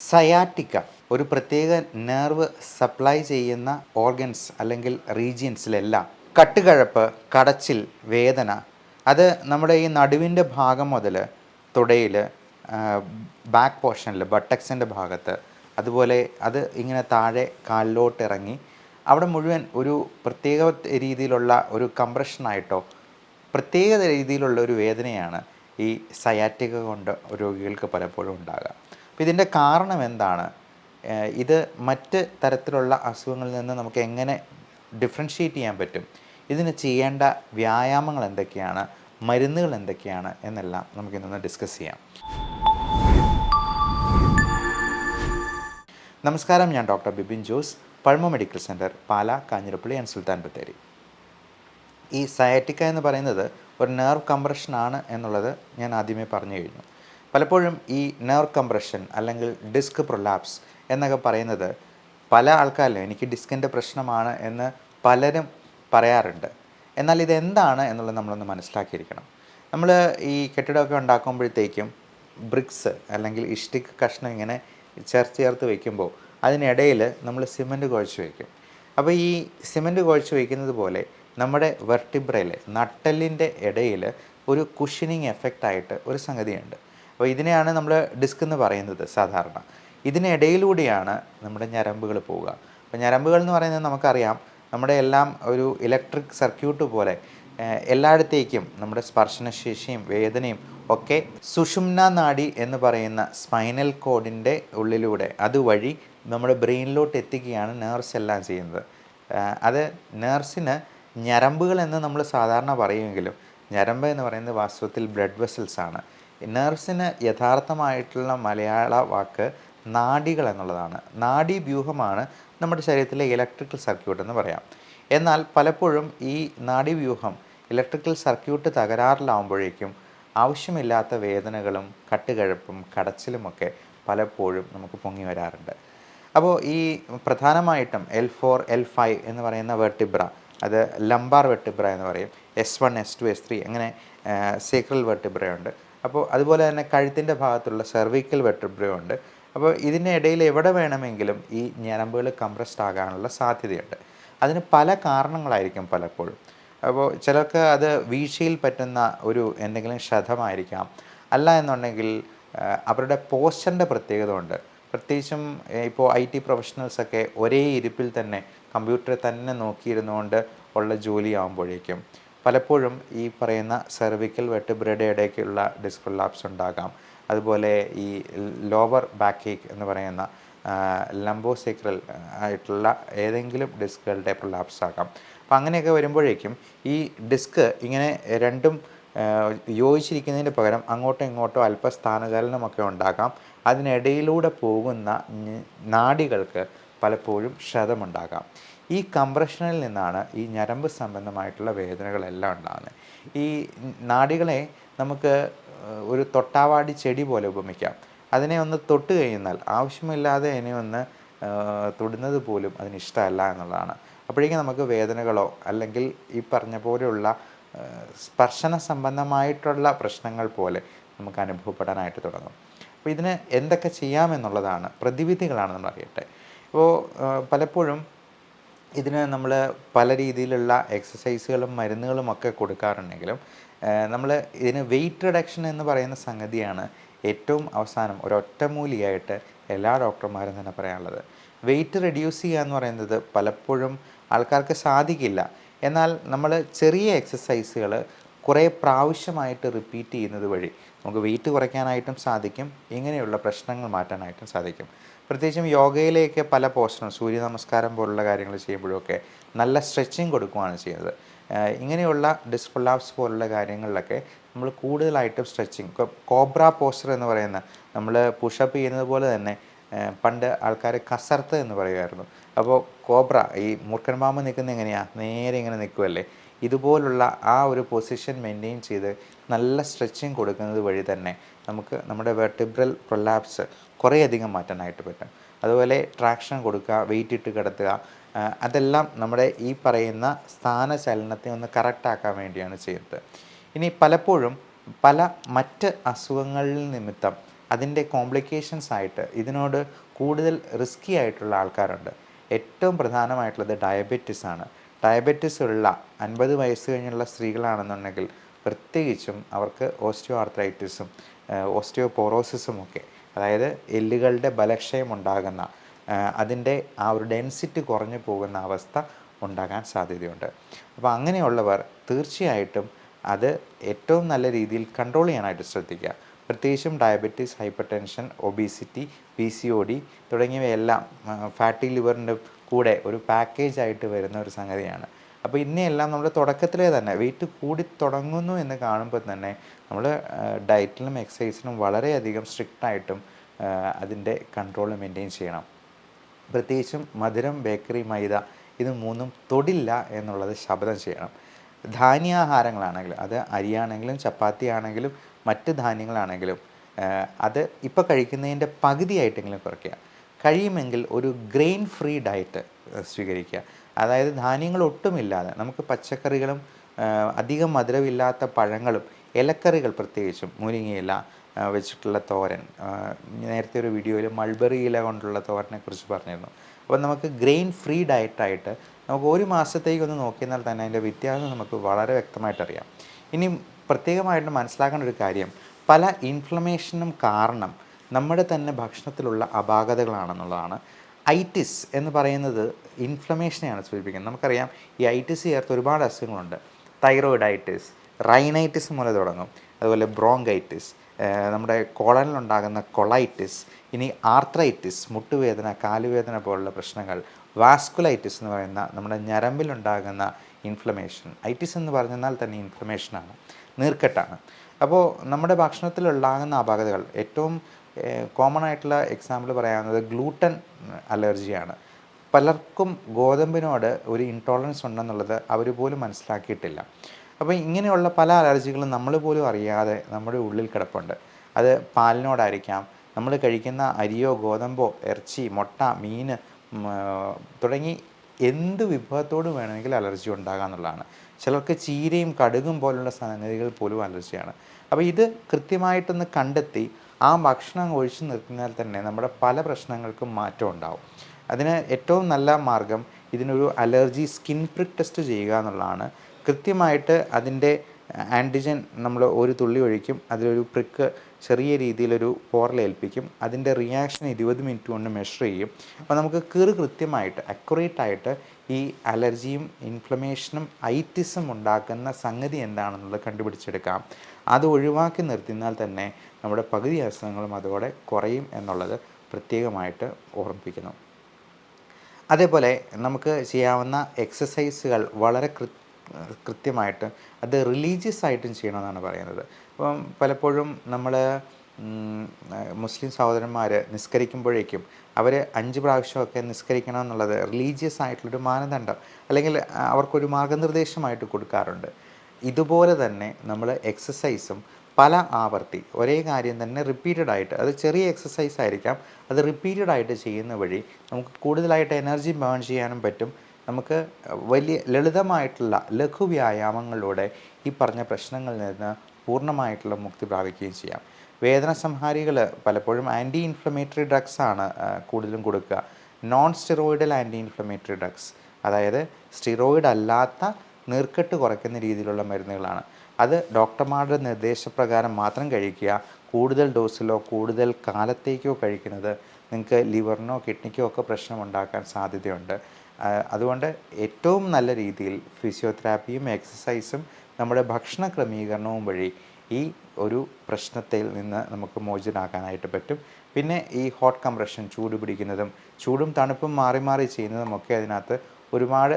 Sciatica ഒരു പ്രത്യേക nerve supply ചെയ്യുന്ന ഓർഗൻസ് അല്ലെങ്കിൽ റീജിയൻസിലെല്ലാം കട്ടുകഴപ്പ് കടച്ചിൽ വേദന അത് നമ്മുടെ ഈ നടുവിന്റെ ഭാഗം മുതൽ തുടയിൽ ബാക്ക് പോർഷനിൽ ബട്ടക്സിന്റെ ഭാഗത്ത് അതുപോലെ അത് ഇങ്ങനെ താഴെ കാലിലോട്ട് ഇറങ്ങി അവിടെ മുഴുവൻ ഒരു പ്രത്യേക രീതിയിലുള്ള ഒരു കംപ്രഷനായിട്ടോ പ്രത്യേക രീതിയിലുള്ള ഒരു വേദനയാണ് ഈ സയാറ്റിക കൊണ്ട് രോഗികൾക്ക് പലപ്പോഴും ഉണ്ടാകുക അപ്പോൾ ഇതിന്റെ കാരണം എന്താണ്? ഇത് മറ്റ് തരത്തിലുള്ള അസുഖങ്ങളിൽ നിന്ന് നമുക്ക് എങ്ങനെ ഡിഫറൻഷ്യേറ്റ് ചെയ്യാൻ പറ്റും? ഇതിന് ചെയ്യേണ്ട വ്യായാമങ്ങൾ എന്തൊക്കെയാണ്? മരുന്നുകൾ എന്തൊക്കെയാണ്? എന്നെല്ലാം നമുക്ക് നമുക്കിന്നൊന്ന് ഡിസ്കസ് ചെയ്യാം. നമസ്കാരം ഞാൻ doctor Bibin Jose Pulma medical centre Pala Kanjirappally and Sultan Bathery. ഈ സയാറ്റിക്ക എന്ന് പറയുന്നത് ഒരു നെർവ് കംപ്രഷനാണ് എന്നുള്ളത് ഞാൻ ആദ്യമേ പറഞ്ഞു കഴിഞ്ഞു. പലപ്പോഴും ഈ നെർവ് കംപ്രഷൻ അല്ലെങ്കിൽ ഡിസ്ക് പ്രൊലാപ്സ് എന്നൊക്കെ പറയുന്നത് പല ആൾക്കാരിലും എനിക്ക് ഡിസ്കിന്റെ പ്രശ്നമാണ് എന്ന് പലരും പറയാറുണ്ട്. എന്നാൽ ഇതെന്താണ് എന്നുള്ളത് നമ്മളൊന്ന് മനസ്സിലാക്കിയിരിക്കണം. നമ്മൾ ഈ കെട്ടിടമൊക്കെ ഉണ്ടാക്കുമ്പോഴത്തേക്കും ബ്രിക്സ് അല്ലെങ്കിൽ ഇഷ്ടിക് കഷ്ണം ഇങ്ങനെ ചേർത്ത് ചേർത്ത് വയ്ക്കുമ്പോൾ അതിനിടയിൽ നമ്മൾ സിമന്റ് കുഴച്ച് വയ്ക്കും അപ്പോൾ ഈ സിമന്റ് കുഴച്ച് വയ്ക്കുന്നത് പോലെ നമ്മുടെ വെർട്ടിബ്രയിൽ നട്ടലിന്റെ ഇടയിൽ ഒരു കുഷനിങ് എഫക്റ്റായിട്ട് ഒരു സംഗതിയുണ്ട്. അപ്പോൾ ഇതിനെയാണ് നമ്മൾ ഡിസ്ക് എന്ന് പറയുന്നത് സാധാരണ. ഇതിനിടയിലൂടെയാണ് നമ്മുടെ ഞരമ്പുകൾ പോവുക. അപ്പോൾ ഞരമ്പുകൾ എന്ന് പറയുന്നത് നമുക്കറിയാം നമ്മുടെ എല്ലാം ഒരു ഇലക്ട്രിക് സർക്യൂട്ട് പോലെ എല്ലായിടത്തേക്കും നമ്മുടെ സ്പർശനശേഷിയും വേദനയും ഒക്കെ സുഷുമ്ന നാഡി എന്ന് പറയുന്ന സ്പൈനൽ കോഡിന്റെ ഉള്ളിലൂടെ അതുവഴി നമ്മുടെ ബ്രെയിനിലോട്ട് എത്തിക്കുകയാണ് നേഴ്സ് എല്ലാം ചെയ്യുന്നത്. അത് നേഴ്സിന് ഞരമ്പുകൾ എന്ന് നമ്മൾ സാധാരണ പറയുമെങ്കിലും ഞരമ്പ് എന്ന് പറയുന്നത് വാസ്തവത്തിൽ ബ്ലഡ് വെസൽസ് ആണ്. നേർസിന് യഥാർത്ഥമായിട്ടുള്ള മലയാള വാക്ക് നാഡികൾ എന്നുള്ളതാണ്. നാഡി വ്യൂഹമാണ് നമ്മുടെ ശരീരത്തിലെ ഇലക്ട്രിക്കൽ സർക്യൂട്ട് എന്ന് പറയാം. എന്നാൽ പലപ്പോഴും ഈ നാഡീവ്യൂഹം ഇലക്ട്രിക്കൽ സർക്യൂട്ട് തകരാറിലാവുമ്പോഴേക്കും ആവശ്യമില്ലാത്ത വേദനകളും കട്ടുകഴപ്പും കടച്ചിലുമൊക്കെ പലപ്പോഴും നമുക്ക് പൊങ്ങി വരാറുണ്ട്. അപ്പോൾ ഈ പ്രധാനമായിട്ടും എൽ ഫോർ എൽ ഫൈവ് എന്ന് പറയുന്ന വെർട്ടിബ്ര അത് ലംബാർ വെർട്ടിബ്ര എന്ന് പറയും. S one S two S three അങ്ങനെ സേക്രൽ വെർട്ടിബ്രയുണ്ട് അപ്പോൾ അതുപോലെ തന്നെ കഴുത്തിന്റെ ഭാഗത്തുള്ള സെർവിക്കൽ വെർട്ടിബ്രയുണ്ട് അപ്പോൾ ഇതിന്റെ ഇടയിൽ എവിടെ വേണമെങ്കിലും ഈ ഞരമ്പുകൾ കംപ്രസ്ഡ് ആകാനുള്ള സാധ്യതയുണ്ട്. അതിന് പല കാരണങ്ങളായിരിക്കും പലപ്പോഴും. അപ്പോൾ ചിലർക്ക് അത് വീഴ്ചയിൽ പറ്റുന്ന ഒരു എന്തെങ്കിലും ക്ഷതമായിരിക്കാം അല്ല എന്നുണ്ടെങ്കിൽ അവരുടെ പോസ്റ്ററിന്റെ പ്രത്യേകത ഉണ്ട്. പ്രത്യേകിച്ചും ഇപ്പോൾ ഐ ടി പ്രൊഫഷണൽസൊക്കെ ഒരേ ഇരിപ്പിൽ തന്നെ കമ്പ്യൂട്ടറിൽ തന്നെ നോക്കിയിരുന്നുകൊണ്ട് ഉള്ള ജോലിയാകുമ്പോഴേക്കും പലപ്പോഴും ഈ പറയുന്ന സെർവിക്കൽ വെട്ടിബ്രയുടെ ഇടയ്ക്കുള്ള ഡിസ്പ്രലാപ്സ് ഉണ്ടാകാം. അതുപോലെ ഈ ലോവർ ബാക്ക് ഏക്ക് എന്ന് പറയുന്ന ലംബോസെക്രൽ ആയിട്ടുള്ള ഏതെങ്കിലും ഡിസ്കുകളുടെ പ്രൊലാപ്സ് ആകാം. അപ്പം അങ്ങനെയൊക്കെ വരുമ്പോഴേക്കും ഈ ഡിസ്ക് ഇങ്ങനെ രണ്ടും യോജിച്ചിരിക്കുന്നതിന് പകരം അങ്ങോട്ടോ ഇങ്ങോട്ടോ അല്പ സ്ഥാനചലനമൊക്കെ ഉണ്ടാകാം. അതിനിടയിലൂടെ പോകുന്ന നാടികൾക്ക് പലപ്പോഴും ക്ഷതമുണ്ടാകാം. ഈ കംപ്രഷനിൽ നിന്നാണ് ഈ ഞരമ്പ് സംബന്ധമായിട്ടുള്ള വേദനകളെല്ലാം ഉണ്ടാകുന്നത്. ഈ നാടികളെ നമുക്ക് ഒരു തൊട്ടാവാടി ചെടി പോലെ ഉപമിക്കാം. അതിനെ ഒന്ന് തൊട്ട് കഴിഞ്ഞാൽ ആവശ്യമില്ലാതെ അതിനെ ഒന്ന് തൊടുന്നത് പോലും അതിന് ഇഷ്ടമല്ല എന്നുള്ളതാണ്. അപ്പോഴേക്കും നമുക്ക് വേദനകളോ അല്ലെങ്കിൽ ഈ പറഞ്ഞ പോലെയുള്ള സ്പർശന സംബന്ധമായിട്ടുള്ള പ്രശ്നങ്ങൾ പോലെ നമുക്ക് അനുഭവപ്പെടാനായിട്ട് തുടങ്ങും. അപ്പോൾ ഇതിന് എന്തൊക്കെ ചെയ്യാമെന്നുള്ളതാണ് പ്രതിവിധികളാണ് നമ്മൾ അറിയട്ടെ ഇപ്പോൾ പലപ്പോഴും ഇതിന് നമ്മൾ പല രീതിയിലുള്ള എക്സസൈസുകളും മരുന്നുകളും ഒക്കെ കൊടുക്കാറുണ്ടെങ്കിലും നമ്മൾ ഇതിന് വെയിറ്റ് റിഡക്ഷൻ എന്ന് പറയുന്ന സംഗതിയാണ് ഏറ്റവും അവസാനം ഒരൊറ്റമൂലിയായിട്ട് എല്ലാ ഡോക്ടർമാരും തന്നെ പറയാനുള്ളത്. വെയിറ്റ് റെഡ്യൂസ് ചെയ്യുക എന്ന് പറയുന്നത് പലപ്പോഴും ആൾക്കാർക്ക് സാധിക്കില്ല. എന്നാൽ നമ്മൾ ചെറിയ എക്സസൈസുകൾ കുറേ പ്രാവശ്യമായിട്ട് റിപ്പീറ്റ് ചെയ്യുന്നത് വഴി നമുക്ക് വെയിറ്റ് കുറയ്ക്കാനായിട്ടും സാധിക്കും ഇങ്ങനെയുള്ള പ്രശ്നങ്ങൾ മാറ്റാനായിട്ടും സാധിക്കും. പ്രത്യേകിച്ചും യോഗയിലേക്ക് പല പോസ്റ്ററും സൂര്യ നമസ്കാരം പോലുള്ള കാര്യങ്ങൾ ചെയ്യുമ്പോഴൊക്കെ നല്ല സ്ട്രെച്ചിങ് കൊടുക്കുകയാണ് ചെയ്യുന്നത്. ഇങ്ങനെയുള്ള ഡിസ്ക് ഡിസ്കൊലാപ്സ് പോലുള്ള കാര്യങ്ങളിലൊക്കെ നമ്മൾ കൂടുതലായിട്ടും സ്ട്രെച്ചിങ് കോബ്ര പോസ്റ്റർ എന്ന് പറയുന്ന നമ്മൾ പുഷപ്പ് ചെയ്യുന്നത് പോലെ തന്നെ പണ്ട് ആൾക്കാർ കസർത്ത് എന്ന് പറയുമായിരുന്നു. അപ്പോൾ കോബ്ര ഈ മൂർഖൻ മാമ നിൽക്കുന്നത് എങ്ങനെയാണ് നേരെ ഇങ്ങനെ നിൽക്കുമല്ലേ ഇതുപോലുള്ള ആ ഒരു പൊസിഷൻ മെയിന്റെയിൻ ചെയ്ത് നല്ല സ്ട്രെച്ചിങ് കൊടുക്കുന്നത് വഴി തന്നെ നമുക്ക് നമ്മുടെ വെർട്ടിബ്രൽ പ്രൊലാപ്സ് കുറേയധികം മാറ്റാനായിട്ട് പറ്റും. അതുപോലെ ട്രാക്ഷൻ കൊടുക്കുക വെയിറ്റ് ഇട്ട് കിടത്തുക അതെല്ലാം നമ്മുടെ ഈ പറയുന്ന സ്ഥാനചലനത്തെ ഒന്ന് കറക്റ്റാക്കാൻ വേണ്ടിയാണ് ചെയ്യുന്നത്. ഇനി പലപ്പോഴും പല മറ്റ് അസുഖങ്ങളിൽ നിമിത്തം അതിന്റെ കോംപ്ലിക്കേഷൻസ് ആയിട്ട് ഇതിനോട് കൂടുതൽ റിസ്കി ആയിട്ടുള്ള ആൾക്കാരുണ്ട്. ഏറ്റവും പ്രധാനമായിട്ടുള്ളത് ഡയബറ്റിസ് ആണ്. ഡയബറ്റിസ് ഉള്ള അൻപത് വയസ്സ് കഴിഞ്ഞുള്ള സ്ത്രീകളാണെന്നുണ്ടെങ്കിൽ പ്രത്യേകിച്ചും അവർക്ക് ഓസ്റ്റിയോ ആർത്രൈറ്റിസും ഓസ്റ്റിയോപോറോസിസും ഒക്കെ അതായത് എല്ലുകളുടെ ബലക്ഷയം ഉണ്ടാകുന്ന അതിന്റെ ആ ഒരു ഡെൻസിറ്റി കുറഞ്ഞു പോകുന്ന അവസ്ഥ ഉണ്ടാകാൻ സാധ്യതയുണ്ട്. അപ്പോൾ അങ്ങനെയുള്ളവർ തീർച്ചയായിട്ടും അത് ഏറ്റവും നല്ല രീതിയിൽ കൺട്രോൾ ചെയ്യാനായിട്ട് ശ്രദ്ധിക്കുക. പ്രത്യേകിച്ചും diabetes hypertension obesity P C O D തുടങ്ങിയവയെല്ലാം ഫാറ്റി ലിവറിന്റെ കൂടെ ഒരു പാക്കേജ് ആയിട്ട് വരുന്ന ഒരു സംഗതിയാണ്. അപ്പോൾ ഇന്നെല്ലാം നമ്മൾ തുടക്കത്തിലേ തന്നെ വെയിറ്റ് കൂടി തുടങ്ങുന്നു എന്ന് കാണുമ്പോൾ തന്നെ നമ്മൾ ഡയറ്റിലും എക്സസൈസിനും വളരെയധികം സ്ട്രിക്റ്റായിട്ടും അതിന്റെ കൺട്രോൾ മെയിന്റെയിൻ ചെയ്യണം. പ്രത്യേകിച്ചും മധുരം ബേക്കറി മൈദ ഇത് മൂന്നും തൊടില്ല എന്നുള്ളത് ശബ്ദം ചെയ്യണം. ധാന്യാഹാരങ്ങളാണെങ്കിൽ അത് അരിയാണെങ്കിലും ചപ്പാത്തി ആണെങ്കിലും മറ്റ് ധാന്യങ്ങളാണെങ്കിലും അത് ഇപ്പോൾ കഴിക്കുന്നതിന്റെ പകുതിയായിട്ടെങ്കിലും കുറയ്ക്കുക. കഴിയുമെങ്കിൽ ഒരു ഗ്രെയിൻ ഫ്രീ ഡയറ്റ് സ്വീകരിക്കുക. അതായത് ധാന്യങ്ങൾ ഒട്ടുമില്ലാതെ നമുക്ക് പച്ചക്കറികളും അധികം മധുരമില്ലാത്ത പഴങ്ങളും ഇലക്കറികൾ പ്രത്യേകിച്ചും മുരിങ്ങയില വെച്ചിട്ടുള്ള തോരൻ നേരത്തെ ഒരു വീഡിയോയിൽ മൾബറി ഇല കൊണ്ടുള്ള തോരനെക്കുറിച്ച് പറഞ്ഞിരുന്നു. അപ്പോൾ നമുക്ക് ഗ്രെയിൻ ഫ്രീ ഡയറ്റായിട്ട് നമുക്ക് ഒരു മാസത്തേക്ക് ഒന്ന് നോക്കിയെന്നാൽ തന്നെ അതിന്റെ വ്യത്യാസം നമുക്ക് വളരെ വ്യക്തമായിട്ട് അറിയാം. ഇനി പ്രത്യേകമായിട്ട് മനസ്സിലാക്കേണ്ട ഒരു കാര്യം പല ഇൻഫ്ലമേഷനും കാരണം നമ്മുടെ തന്നെ ഭക്ഷണത്തിലുള്ള അപാകതകളാണെന്നുള്ളതാണ്. ഐറ്റിസ് എന്ന് പറയുന്നത് ഇൻഫ്ലമേഷനെയാണ് സൂചിപ്പിക്കുന്നത്. നമുക്കറിയാം ഈ ഐറ്റിസ് ചേർത്ത് ഒരുപാട് അസുഖങ്ങളുണ്ട്. തൈറോയിഡൈറ്റിസ് റൈനൈറ്റിസ് മൂലം തുടങ്ങും. അതുപോലെ ബ്രോങ്കൈറ്റിസ് നമ്മുടെ കോളനിലുണ്ടാകുന്ന കൊളൈറ്റിസ് ഇനി ആർത്രൈറ്റിസ് മുട്ടുവേദന കാലുവേദന പോലുള്ള പ്രശ്നങ്ങൾ വാസ്കുലൈറ്റിസ് എന്ന് പറയുന്ന നമ്മുടെ ഞരമ്പിലുണ്ടാകുന്ന ഇൻഫ്ലമേഷൻ. ഐറ്റിസ് എന്ന് പറഞ്ഞാൽ തന്നെ ഇൻഫ്ലമേഷനാണ് നീർക്കെട്ടാണ്. അപ്പോൾ നമ്മുടെ ഭക്ഷണത്തിലുണ്ടാകുന്ന അപാകതകൾ ഏറ്റവും കോമൺ ആയിട്ടുള്ള എക്സാമ്പിൾ പറയാവുന്നത് ഗ്ലൂട്ടൻ അലർജിയാണ് പലർക്കും ഗോതമ്പിനോട് ഒരു ഇൻടോളറൻസ് ഉണ്ടെന്നുള്ളത് അവർ പോലും മനസ്സിലാക്കിയിട്ടില്ല. അപ്പോൾ ഇങ്ങനെയുള്ള പല അലർജികളും നമ്മൾ പോലും അറിയാതെ നമ്മുടെ ഉള്ളിൽ കിടപ്പുണ്ട്. അത് പാലിനോടായിരിക്കാം. നമ്മൾ കഴിക്കുന്ന അരിയോ ഗോതമ്പോ ഇറച്ചി മുട്ട മീൻ തുടങ്ങി എന്ത് വിഭവത്തോട് വേണമെങ്കിൽ അലർജി ഉണ്ടാകാമെന്നുള്ളതാണ് ചിലർക്ക് ചീരയും കടുകും പോലുള്ള സംഗതികൾ പോലും അലർജിയാണ് അപ്പോൾ ഇത് കൃത്യമായിട്ടൊന്ന് കണ്ടെത്തി ആ ഭക്ഷണം ഒഴിച്ചു നിർത്തിയാൽ തന്നെ നമ്മുടെ പല പ്രശ്നങ്ങൾക്കും മാറ്റം ഉണ്ടാവും. അതിന് ഏറ്റവും നല്ല മാർഗം ഇതിനൊരു അലർജി സ്കിൻ പ്രിക് ടെസ്റ്റ് ചെയ്യുക എന്നുള്ളതാണ്. കൃത്യമായിട്ട് അതിന്റെ ആന്റിജൻ നമ്മൾ ഒരു തുള്ളി ഒഴിക്കും അതിലൊരു പ്രിക്ക് ചെറിയ രീതിയിലൊരു പോറലേൽപ്പിക്കും അതിന്റെ റിയാക്ഷൻ ഇരുപത് മിനിറ്റ് കൊണ്ട് മെഷർ ചെയ്യും. അപ്പോൾ നമുക്ക് കീറ് കൃത്യമായിട്ട് അക്യുറേറ്റ് ആയിട്ട് ഈ അലർജിയും ഇൻഫ്ലമേഷനും ഐറ്റിസും ഉണ്ടാക്കുന്ന സംഗതി എന്താണെന്നുള്ളത് കണ്ടുപിടിച്ചെടുക്കാം. അത് ഒഴിവാക്കി നിർത്തിയാൽ തന്നെ നമ്മുടെ പകുതി അസുഖങ്ങളും അതോടെ കുറയും എന്നുള്ളത് പ്രത്യേകമായിട്ട് ഓർമ്മിപ്പിക്കുന്നു. അതേപോലെ നമുക്ക് ചെയ്യാവുന്ന എക്സസൈസുകൾ വളരെ കൃത്യമായിട്ട് അത് റിലീജിയസ് ആയിട്ടും ചെയ്യണമെന്നാണ് പറയുന്നത്. അപ്പം പലപ്പോഴും നമ്മൾ മുസ്ലിം സഹോദരന്മാർ നിസ്കരിക്കുമ്പോഴേക്കും അവർ അഞ്ച് പ്രാവശ്യമൊക്കെ നിസ്കരിക്കണം എന്നുള്ളത് റിലീജിയസ് ആയിട്ടുള്ളൊരു മാനദണ്ഡം. അല്ലെങ്കിൽ അവർക്കൊരു മാർഗനിർദ്ദേശമായിട്ട് കൊടുക്കാറുണ്ട്. ഇതുപോലെ തന്നെ നമ്മൾ എക്സസൈസും പല ആവർത്തി ഒരേ കാര്യം തന്നെ റിപ്പീറ്റഡ് ആയിട്ട് അത് ചെറിയ എക്സസൈസ് ആയിരിക്കാം അത് റിപ്പീറ്റഡ് ആയിട്ട് ചെയ്യുന്ന വഴി നമുക്ക് കൂടുതലായിട്ട് എനർജി ബേൺ ചെയ്യാനും പറ്റും. നമുക്ക് വലിയ ലളിതമായിട്ടുള്ള ലഘു വ്യായാമങ്ങളിലൂടെ ഈ പറഞ്ഞ പ്രശ്നങ്ങളിൽ നിന്ന് പൂർണമായിട്ടുള്ള മുക്തി പ്രാപിക്കുകയും ചെയ്യാം. വേദന സംഹാരികൾ പലപ്പോഴും ആന്റി ഇൻഫ്ലമേറ്ററി ഡ്രഗ്സ് ആണ് കൂടുതലും കൊടുക്കുക. Non steroidal anti inflammatory drugs അതായത് സ്റ്റിറോയിഡ് അല്ലാത്ത നീർക്കെട്ട് കുറയ്ക്കുന്ന രീതിയിലുള്ള മരുന്നുകളാണ്. അത് ഡോക്ടർമാരുടെ നിർദ്ദേശപ്രകാരം മാത്രം കഴിക്കുക. കൂടുതൽ ഡോസിലോ കൂടുതൽ കാലത്തേക്കോ കഴിക്കുന്നത് നിങ്ങൾക്ക് ലിവറിനോ കിഡ്നിക്കോ ഒക്കെ പ്രശ്നമുണ്ടാക്കാൻ സാധ്യതയുണ്ട്. അതുകൊണ്ട് ഏറ്റവും നല്ല രീതിയിൽ ഫിസിയോതെറാപ്പിയും എക്സസൈസും നമ്മുടെ ഭക്ഷണ ക്രമീകരണവും വഴി ഈ ഒരു പ്രശ്നത്തിൽ നിന്ന് നമുക്ക് മോചിതനാക്കാനായിട്ട് പറ്റും. പിന്നെ ഈ ഹോട്ട് കംപ്രഷൻ ചൂട് പിടിക്കുന്നതും ചൂടും തണുപ്പും മാറി മാറി ചെയ്യുന്നതും ഒക്കെ അതിനകത്ത് ഒരുപാട്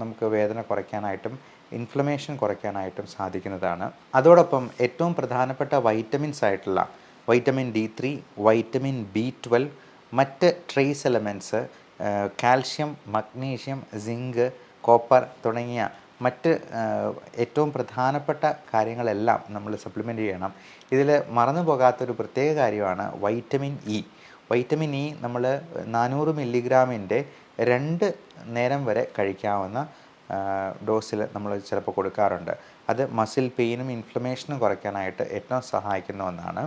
നമുക്ക് വേദന കുറയ്ക്കാനായിട്ടും ഇൻഫ്ലമേഷൻ കുറയ്ക്കാനായിട്ടും സാധിക്കുന്നതാണ്. അതോടൊപ്പം ഏറ്റവും പ്രധാനപ്പെട്ട വൈറ്റമിൻസ് ആയിട്ടുള്ള vitamin D three vitamin B twelve മറ്റ് trace elements calcium magnesium zinc copper തുടങ്ങിയ മറ്റ് ഏറ്റവും പ്രധാനപ്പെട്ട കാര്യങ്ങളെല്ലാം നമ്മൾ സപ്ലിമെന്റ് ചെയ്യണം. ഇതിൽ മറന്നു പോകാത്തൊരു പ്രത്യേക കാര്യമാണ് വൈറ്റമിൻ ഇ വൈറ്റമിൻ ഇ നമ്മൾ നാനൂറ് മില്ലിഗ്രാമിന്റെ രണ്ട് നേരം വരെ കഴിക്കാവുന്ന ഡോസിൽ നമ്മൾ ചിലപ്പോൾ കൊടുക്കാറുണ്ട്. അത് മസിൽ പെയിനും ഇൻഫ്ലമേഷനും കുറയ്ക്കാനായിട്ട് ഏറ്റവും സഹായിക്കുന്ന ഒന്നാണ്.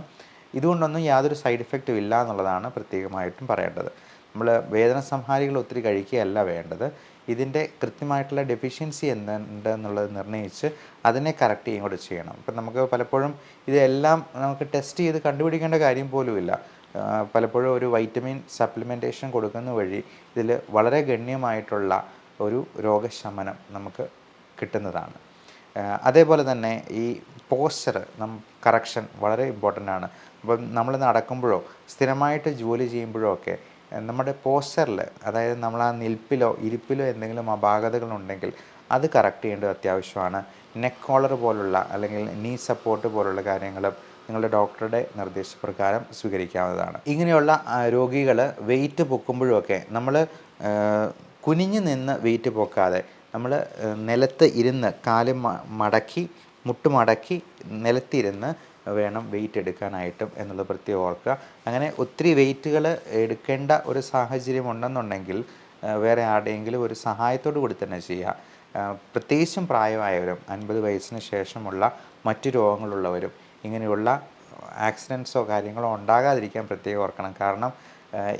ഇതുകൊണ്ടൊന്നും യാതൊരു സൈഡ് ഇഫക്റ്റും ഇല്ല എന്നുള്ളതാണ് പ്രത്യേകമായിട്ടും പറയേണ്ടത്. നമ്മൾ വേദന സംഹാരികൾ ഒത്തിരി കഴിക്കുകയല്ല വേണ്ടത്. ഇതിന്റെ കൃത്യമായിട്ടുള്ള ഡെഫിഷ്യൻസി എന്തുണ്ട് എന്നുള്ളത് നിർണയിച്ച് അതിനെ കറക്റ്റ് ചെയ്യുകയും കൂടെ ചെയ്യണം. ഇപ്പം നമുക്ക് പലപ്പോഴും ഇതെല്ലാം നമുക്ക് ടെസ്റ്റ് ചെയ്ത് കണ്ടുപിടിക്കേണ്ട കാര്യം പോലുമില്ല. പലപ്പോഴും ഒരു വൈറ്റമിൻ സപ്ലിമെന്റേഷൻ കൊടുക്കുന്ന വഴി ഇതിൽ വളരെ ഗണ്യമായിട്ടുള്ള ഒരു രോഗശമനം നമുക്ക് കിട്ടുന്നതാണ്. അതേപോലെ തന്നെ ഈ പോസ്ചർ നം കറക്ഷൻ വളരെ ഇമ്പോർട്ടന്റ് ആണ്. അപ്പം നമ്മൾ നടക്കുമ്പോഴോ സ്ഥിരമായിട്ട് ജോലി ചെയ്യുമ്പോഴോ ഒക്കെ നമ്മുടെ പോസ്റ്ററിൽ അതായത് നമ്മൾ ആ നിൽപ്പിലോ ഇരിപ്പിലോ എന്തെങ്കിലും അപാകതകളുണ്ടെങ്കിൽ അത് കറക്റ്റ് ചെയ്യേണ്ടത് അത്യാവശ്യമാണ്. നെക്ക് കോളർ പോലുള്ള അല്ലെങ്കിൽ നീ സപ്പോർട്ട് പോലുള്ള കാര്യങ്ങളും നിങ്ങളുടെ ഡോക്ടറുടെ നിർദ്ദേശപ്രകാരം സ്വീകരിക്കാവുന്നതാണ്. ഇങ്ങനെയുള്ള രോഗികൾ വെയിറ്റ് പൊക്കുമ്പോഴുമൊക്കെ നമ്മൾ കുനിഞ്ഞു നിന്ന് വെയിറ്റ് പൊക്കാതെ നമ്മൾ നിലത്ത് ഇരുന്ന് കാൽ മടക്കി മുട്ടുമടക്കി നിലത്തിരുന്ന് വേണം വെയിറ്റ് എടുക്കാനായിട്ടും എന്നുള്ളത് പ്രത്യേകം ഓർക്കുക. അങ്ങനെ ഒത്തിരി വെയിറ്റുകൾ എടുക്കേണ്ട ഒരു സാഹചര്യം ഉണ്ടെന്നുണ്ടെങ്കിൽ വേറെ ആരുടെയെങ്കിലും ഒരു സഹായത്തോടു കൂടി തന്നെ ചെയ്യുക. പ്രത്യേകിച്ചും പ്രായമായവരും അൻപത് വയസ്സിന് ശേഷമുള്ള മറ്റു രോഗങ്ങളുള്ളവരും ഇങ്ങനെയുള്ള ആക്സിഡൻസോ കാര്യങ്ങളോ ഉണ്ടാകാതിരിക്കാൻ പ്രത്യേകം ഓർക്കണം. കാരണം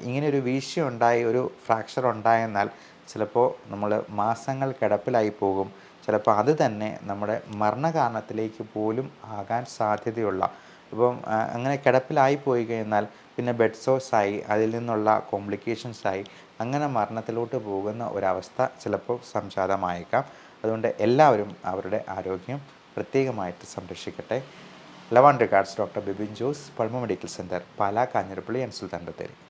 ഇങ്ങനെയൊരു വീഴ്ച ഉണ്ടായി ഒരു ഫ്രാക്ചർ ഉണ്ടായെന്നാൽ ചിലപ്പോൾ നമ്മൾ മാസങ്ങൾ കിടപ്പിലായി പോകും. ചിലപ്പോൾ അത് തന്നെ നമ്മുടെ മരണകാരണത്തിലേക്ക് പോലും ആകാൻ സാധ്യതയുള്ള. ഇപ്പം അങ്ങനെ കിടപ്പിലായി പോയി കഴിഞ്ഞാൽ പിന്നെ ബെഡ് സോഴ്സായി അതിൽ നിന്നുള്ള കോംപ്ലിക്കേഷൻസ് ആയി അങ്ങനെ മരണത്തിലോട്ട് പോകുന്ന ഒരവസ്ഥ ചിലപ്പോൾ സംജാതമായേക്കാം. അതുകൊണ്ട് എല്ലാവരും അവരുടെ ആരോഗ്യം പ്രത്യേകമായിട്ട് സംരക്ഷിക്കട്ടെ. ലവാൻ regards doctor Bibin Jose Pulma medical centre Pala Kanjirappally and Bathery